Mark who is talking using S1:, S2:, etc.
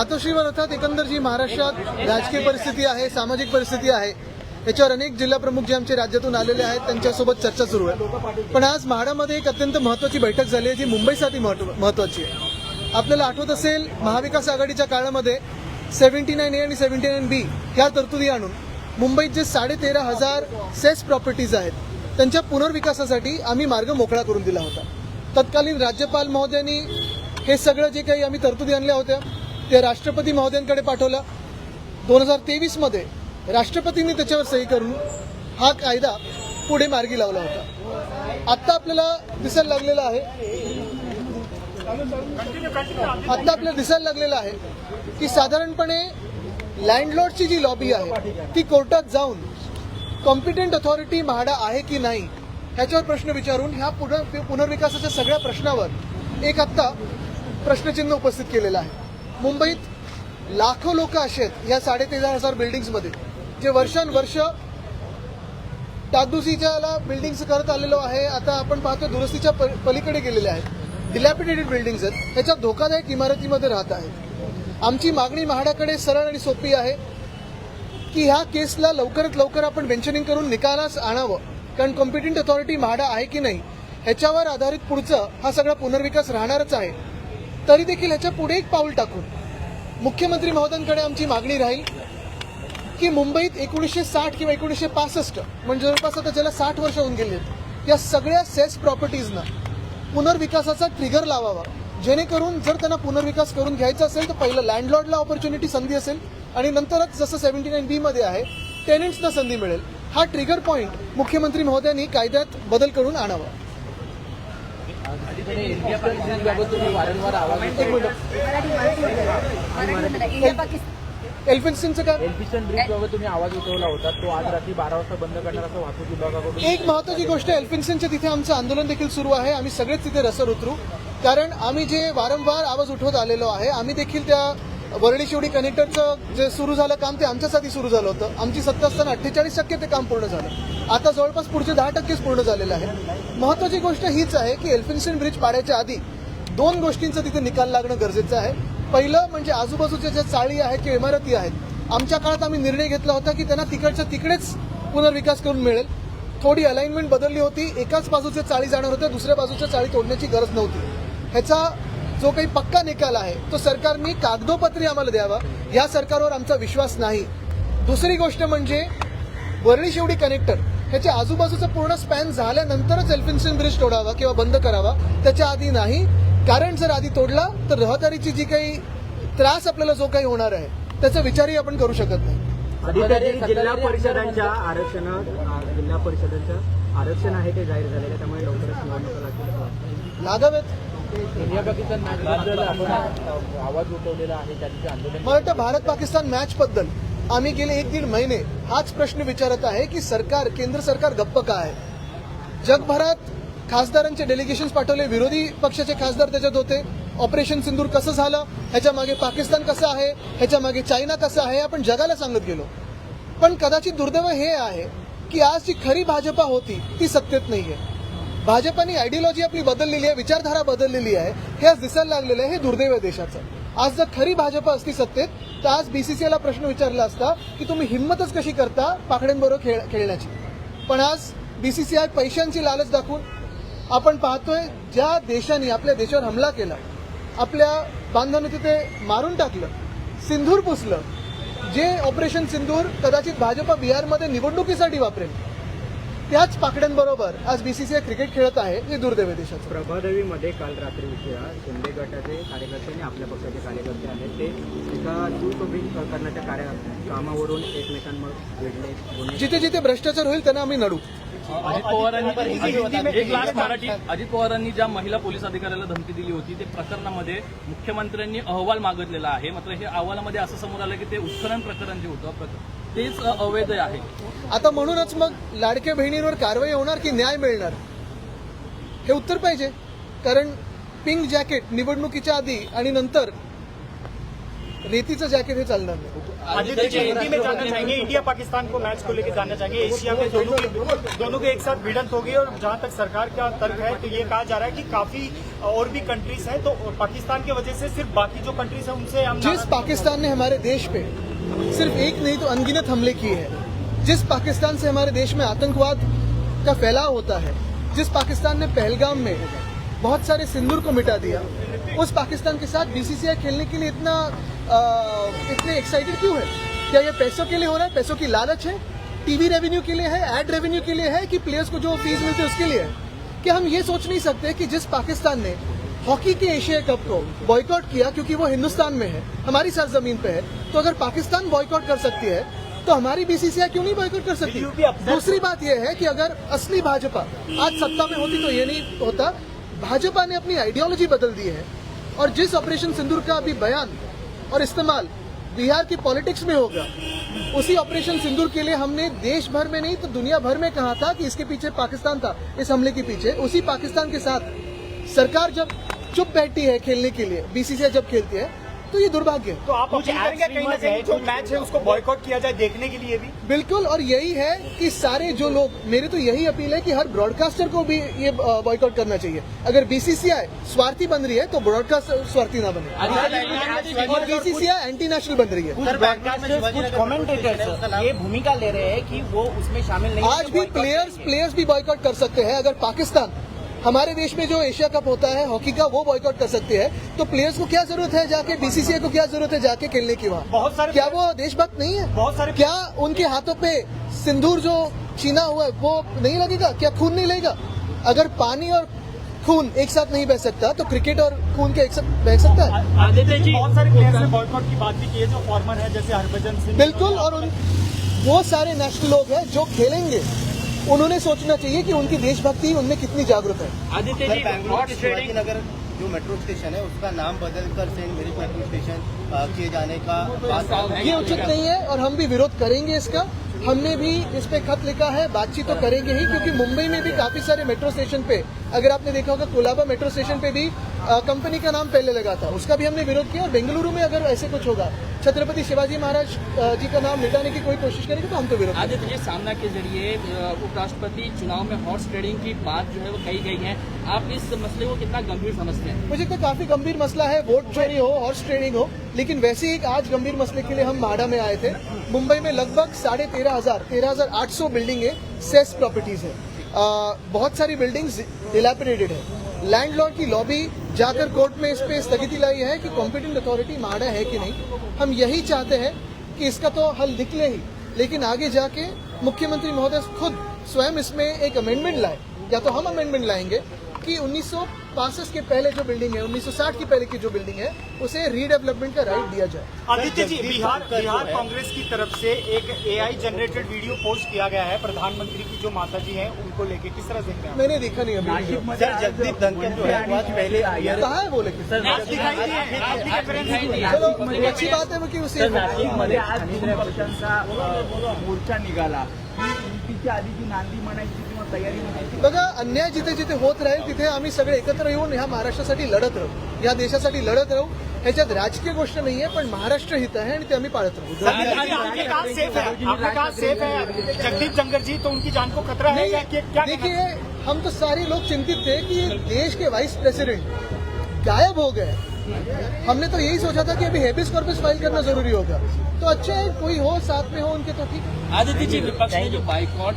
S1: मातोश्रीवर अर्थात एकंदर जी महाराष्ट्रात राजकीय परिस्थिती आहे सामाजिक परिस्थिती आहे याच्यावर अनेक जिल्हा प्रमुख जे आमचे राज्यातून आलेले आहेत त्यांच्यासोबत चर्चा सुरू आहे. पण आज म्हाडामध्ये एक अत्यंत महत्वाची बैठक झाली आहे जी मुंबईसाठी महत्व- महत्वाची आहे. आपल्याला आठवत असेल महाविकास आघाडीच्या काळामध्ये सेव्हन्टी नाईन ए आणि सेव्हन्टी नाईन बी ह्या तरतुदी आणून मुंबईत जे साडेतेरा हजार सेस प्रॉपर्टीज आहेत त्यांच्या पुनर्विकासासाठी आम्ही मार्ग मोकळा करून दिला होता. तत्कालीन राज्यपाल महोदयांनी हे सगळं जे काही आम्ही तरतुदी आणल्या होत्या ते राष्ट्रपती महोदयांकडे पाठवलं. दोन हजार तेवीसमध्ये राष्ट्रपतींनी त्याच्यावर सही करून हा कायदा पुढे मार्गी लावला होता. आत्ता आपल्याला दिसायला लागलेला आहे. आत्ता आपल्याला दिसायला लागलेलं आहे की साधारणपणे लँडलॉर्डची जी लॉबी आहे ती कोर्टात जाऊन कॉम्पिटंट अथॉरिटी म्हाडा आहे की नाही ह्याच्यावर प्रश्न विचारून ह्या पुनर् पुनर्विकासाच्या सगळ्या प्रश्नावर एक आत्ता प्रश्नचिन्ह उपस्थित केलेलं आहे. मुंबईत लाखो लोक असे आहेत या साडेतेरा हजार बिल्डिंग्समध्ये जे वर्षानुवर्ष डागडुसीच्याला बिल्डिंग्स करत आलेलो आहे. आता आपण पाहतो दुरुस्तीच्या प- पलीकडे गेलेले आहेत. डिलॅपिडेटेड बिल्डिंग्स आहेत. ह्याच्यात धोकादायक इमारतीमध्ये राहत आहेत. आमची मागणी म्हाडाकडे सरळ आणि सोपी आहे की ह्या केसला लवकरात लवकर आपण बेंचनिंग करून निकालास आणावं. कारण कॉम्पिटंट अथॉरिटी म्हाडा आहे की नाही ह्याच्यावर आधारित पुढचं हा सगळा पुनर्विकास राहणारच आहे. तरी देखील ह्याच्या पुढे एक पाऊल टाकून मुख्यमंत्री महोदयांकडे आमची मागणी राहील की मुंबईत एकोणीसशे साठ किंवा एकोणीसशे पासष्ट म्हणजे जवळपास आता ज्याला साठ वर्ष होऊन गेली आहेत या सगळ्या सेस प्रॉपर्टीजना पुनर्विकासाचा ट्रिगर लावावा. जेणेकरून जर त्यांना पुनर्विकास करून घ्यायचा असेल तर पहिलं लँडलॉर्डला ऑपॉर्च्युनिटी संधी असेल आणि नंतरच जसं सेव्हन्टी नाईन बी मध्ये आहे टेनंट्सना संधी मिळेल. हा ट्रिगर पॉईंट मुख्यमंत्री महोदयांनी कायद्यात बदल करून आणावा.
S2: इंडिया पाकिस्तानबाबत तुम्ही वारंवार आवाज
S1: एक मिनिट
S3: इंडिया पाकिस्तान.
S1: एल्फिन्स्टीनचं काय?
S2: एल्फिशन ब्रिज बाबत तुम्ही आवाज उठवला होता. तो आज रात्री बारा वाजता बंद करणार असं वाहतूक विभागाकडून
S1: एक महत्वाची गोष्ट एल्फिन्सनच्या तिथे आमचं आंदोलन देखील सुरू आहे. आम्ही सगळेच तिथे रसर उतरू. कारण आम्ही जे वारंवार आवाज उठवत आलेलो आहे आम्ही देखील त्या वरळी शिवडी कनेक्टरचं जे सुरू झालं काम ते आमच्यासाठी सुरू झालं होतं. आमची सत्ता असताना अठ्ठेचाळीस टक्के ते काम पूर्ण झालं. आता जवळपास पुढचे दहा टक्केच पूर्ण झालेलं आहे महत्वाची गोष्ट हीच आहे की एल्फिन्सन ब्रिज पाडायच्या आधी दोन गोष्टींचं तिथे निकाल लागणं गरजेचं आहे. पहिलं म्हणजे आजूबाजूच्या ज्या चाळी आहेत किंवा इमारती आहेत आमच्या काळात आम्ही निर्णय घेतला होता की त्यांना तिकडच्या तिकडेच पुनर्विकास करून मिळेल. थोडी अलाइनमेंट बदलली होती. एकाच बाजूचे चाळी जाणार होत्या दुसऱ्या बाजूच्या चाळी तोडण्याची गरज नव्हती. ह्याचा जो काही पक्का निकाल आहे तो सरकारने कागदोपत्री आम्हाला द्यावा. या सरकारवर आमचा विश्वास नाही. दुसरी गोष्ट म्हणजे वरळी शेवडी कनेक्टर ह्याच्या आजूबाजूचा पूर्ण स्पॅन झाल्यानंतरच एल्फिन्सन ब्रिज तोडावा किंवा बंद करावा त्याच्या आधी नाही. कारण जर आधी तोडला तर रहदारीची जी काही त्रास आपल्याला जो काही होणार आहे त्याचा विचारही आपण करू शकत नाही.
S4: जिल्हा परिषदांच्या आरक्षणात जिल्हा परिषदांचं आरक्षण आहे ते जाहीर झालेलं त्यामुळे लवकरच निवडणुका लागतील.
S1: लागावेत.
S2: पाकिस्तान मॅचबद्दल आवाज उठवलेला आहे
S1: मला वाटतं भारत पाकिस्तान मॅच बद्दल आम्ही गेले एक दीड महिने हाच प्रश्न विचारत आहे की सरकार केंद्र सरकार गप्प का आहे? जगभरात खासदारांचे डेलिगेशन्स पाठवले विरोधी पक्षाचे खासदार त्याच्यात होते. ऑपरेशन सिंदूर कसं झालं? ह्याच्या मागे पाकिस्तान कसं आहे? ह्याच्या मागे चायना कसं आहे? आपण जगाला सांगत गेलो. पण कदाचित दुर्दैव हे आहे की आज जी खरी भाजपा होती ती सत्तेत नाहीये. भाजपाने आयडिओलॉजी आपली बदललेली आहे विचारधारा बदललेली आहे हे आज दिसायला लागलेलं आहे हे दुर्दैव आहे देशाचं. आज जर खरी भाजपा असती सत्तेत तर आज बीसीसीआयला प्रश्न विचारला असता की तुम्ही हिंमतच कशी करता पाकड्यांबरोबर खेळ खेळण्याची? पण आज बीसीसीआय पैशांची लालच दाखवून आपण पाहतोय ज्या देशाने आपल्या देशावर हमला केला आपल्या बांधवांनी तिथे मारून टाकलं सिंधूर पुसलं जे ऑपरेशन सिंधूर कदाचित भाजपा बिहारमध्ये निवडणुकीसाठी वापरेल त्याच पाकड्यांबरोबर आज बीसीसीआय क्रिकेट खेळत आहे हे दुर्दैव देशाचं
S4: प्रभादेवीमध्ये काल रात्री उशिरा शिंदे गटाचे कार्यकर्ते आणि आपल्या पक्षाचे कार्यकर्ते आहेत. ते एका जीवतोबी करण्याच्या कार्य कामावरून भिडले गुन्हे
S1: जिथे जिथे भ्रष्टाचार होईल त्यांना आम्ही नडू.
S5: अजित पवारांनी एक लाख मराठी. अजित पवारांनी ज्या महिला पोलीस अधिकाऱ्याला धमकी दिली होती ते प्रकरणामध्ये मुख्यमंत्र्यांनी अहवाल मागितलेला आहे. मात्र हे अहवालामध्ये असं समोर आलं की ते उत्खनन प्रकरण जे होतं तेच अवैध आहे.
S1: आता म्हणूनच मग लाडक्या बहिणींवर कारवाई होणार की न्याय मिळणार? हे उत्तर पाहिजे. कारण पिंक जॅकेट निवडणुकीच्या आधी आणि नंतर रेतीचं जॅकेट हे चालणार नाही.
S3: आदित्य जी हिंदी में जानना चाहेंगे इंडिया पाकिस्तान को मैच को लेकर जानना चाहेंगे एशिया में दोनों के दोनों के एक साथ भिड़ंत होगी और जहां तक सरकार का तर्क है तो ये कहा जा रहा है कि काफी और भी कंट्रीज हैं तो पाकिस्तान की वजह से सिर्फ बाकी जो कंट्रीज हैं उनसे हम
S1: जिस पाकिस्तान ने हमारे देश पे सिर्फ़ एक नहीं तो अनगिनत हमले किए हैं। जिस पाकिस्तान से हमारे देश में आतंकवाद का फैलाव होता है जिस पाकिस्तान ने पहलगाम में बहुत सारे सिंदूर को मिटा दिया उस पाकिस्तान के साथ बीसीसीआई खेलने के लिए इतना आ, इतने एक्साइटेड क्यों है? क्या ये पैसों के लिए हो रहा है? पैसों की लालच है? टीवी रेवेन्यू के लिए है? एड रेवेन्यू के लिए है? कि प्लेयर्स को जो फ़ीस मिलती है उसके लिए है? कि हम ये सोच नहीं सकते कि जिस पाकिस्तान ने हॉकी के एशिया कप को बॉयकॉट किया क्योंकि वो हिंदुस्तान में है हमारी सरजमीन पे है तो अगर पाकिस्तान बॉयकॉट कर सकती है तो हमारी बीसीसीआई क्यों नहीं बॉयकॉट कर सकती? दूसरी बात यह है कि अगर असली भाजपा आज सत्ता में होती तो ये नहीं होता भाजपा ने अपनी आइडियोलॉजी बदल दी है और जिस ऑपरेशन सिंदूर का अभी बयान और इस्तेमाल बिहार की पॉलिटिक्स में होगा उसी ऑपरेशन सिंदूर के लिए हमने देश भर में नहीं तो दुनिया भर में कहा था कि इसके पीछे पाकिस्तान था इस हमले के पीछे उसी पाकिस्तान के साथ सरकार जब चुप बैठी है खेलने के लिए बीसीसीआई जब खेलती है तो ये दुर्भाग्य है।
S3: तो आप कहीं ना कहीं जो मैच है उसको बॉयकॉट किया जाए देखने के लिए भी?
S1: बिल्कुल और यही है कि सारे जो लोग मेरी तो यही अपील है कि हर ब्रॉडकास्टर को भी ये बॉयकॉट करना चाहिए। अगर बीसीसीआई स्वार्थी बन रही है तो ब्रॉडकास्टर स्वार्थी ना बने। और बीसीसीआई एंटी नेशनल बन रही है।
S2: कमेंटेटर्स ये भूमिका ले रहे हैं कि वो उसमें शामिल नहीं
S1: आज भी प्लेयर्स प्लेयर्स भी बॉयकॉट कर सकते हैं। अगर पाकिस्तान हमारे देश में जो एशिया कप होता है हॉकी का वो बॉयकॉट कर सकते हैं। तो प्लेयर्स को क्या ज़रूरत है जाके? बीसीसीआई को क्या ज़रूरत है जाके खेलने की वहाँ?
S3: बहुत सारे
S1: क्या वो देशभक्त नहीं है?
S3: बहुत सारे
S1: क्या उनके हाथों पे सिंदूर जो छीना हुआ है वो नहीं लगेगा? क्या खून नहीं लगेगा? अगर पानी और खून एक साथ नहीं बह सकता तो क्रिकेट और खून के एक साथ बह सकता है?
S3: आदित्य जी बहुत सारे प्लेयर्स ने बॉयकॉट की बात भी की है जो फॉर्मर है जैसे हरभजन सिंह।
S1: बिल्कुल और उन वो सारे नेशनल लोग हैं जो खेलेंगे। उन्होंने सोचना चाहिए कि उनकी देशभक्ति उनमें कितनी जागरूक है।
S5: आदित्य जी
S6: बैंगलोर नगर जो मेट्रो स्टेशन है उसका नाम बदल कर सेंट मेरी मेट्रो स्टेशन किए जाने का बात
S1: ये उचित नहीं है और हम भी विरोध करेंगे इसका। हमने भी इस पे खत लिखा है बातचीत तो करेंगे ही क्योंकि मुंबई में भी काफ़ी सारे मेट्रो स्टेशन पे अगर आपने देखा होगा कोलाबा मेट्रो स्टेशन पे भी कंपनी का नाम पहले लगा था। उसका भी हमने विरोध किया और बेंगलुरु में अगर ऐसे कुछ होगा छत्रपति शिवाजी महाराज जी का नाम मिटाने की कोई कोशिश करेगी तो हम तो विरोध।
S5: आदित्य जी सामना के ज़रिए उपराष्ट्रपति चुनाव में हॉर्स ट्रेडिंग की बात जो है वो कही गई है। आप इस मसले को कितना गंभीर समझते हैं?
S1: मुझे तो काफ़ी गंभीर मसला है वोट चोरी हो हॉर्स ट्रेडिंग हो लेकिन वैसे ही आज गंभीर मसले के लिए हम माडा में आए थे। मुंबई में लगभग साढ़े तेरह हज़ार तेरह हज़ार आठ सौ बिल्डिंगे सेस प्रॉपर्टीज़ है। बहुत सारी बिल्डिंग्स डिलेपरेटेड है। लैंडलॉर्ड की लॉबी जाकर कोर्ट में इस पे स्थगिति लाई है कि कॉम्पिटेंट अथॉरिटी माडा है कि नहीं। हम यही चाहते हैं कि इसका तो हल निकले ही, लेकिन आगे जाके मुख्यमंत्री महोदय खुद स्वयं इसमें एक अमेंडमेंट लाए। या तो हम अमेंडमेंट लाएँगे कि उन्नीस के पहले जो बिल्डिंग है 1960 की पहले की जो बिल्डिंग है उसे रीडेवलपमेंट का राइट दिया जाए।
S3: आदित्य जी बिहार बिहार कांग्रेस की तरफ़ से एक एआई जनरेटेड वीडियो पोस्ट किया गया है। प्रधानमंत्री की जो माता जी है उनको लेके किस तरह देखते हैं
S1: मैंने देखा नहीं अभी
S6: सर जगदीप धनखड़ जो है पहले
S1: कहा है वो लेकिन चलो अच्छी बात है वो उसे
S7: मोर्चा निघाला ही युतीच्या नांदी म्हणायची
S1: बघा अन्याय जिथे जिथे होत राहील तिथे आम्ही सगळे एकत्र येऊन ह्या महाराष्ट्रासाठी लढत राहू. या देशासाठी लढत राहू. ह्याच्यात राजकीय गोष्ट नाहीये पण महाराष्ट्र हित आहे आणि ते आम्ही पाळत राहू.
S3: है है जगदीप जंगर जी तो उनकी जान को खतरा है या क्या क्या
S1: देखिए हम तो सारे लोग चिंतित थे कि देश के वाइस प्रेसिडेंट गायब हो गए। हमने तो यही सोचा था कि अभी हेबिस कॉर्पस फ़ाइल करना ज़रूरी होगा। तो अच्छा है कोई हो साथ में हो उनके तो ठीक है।
S5: आदित्य जी विपक्ष ने जो बाइकॉट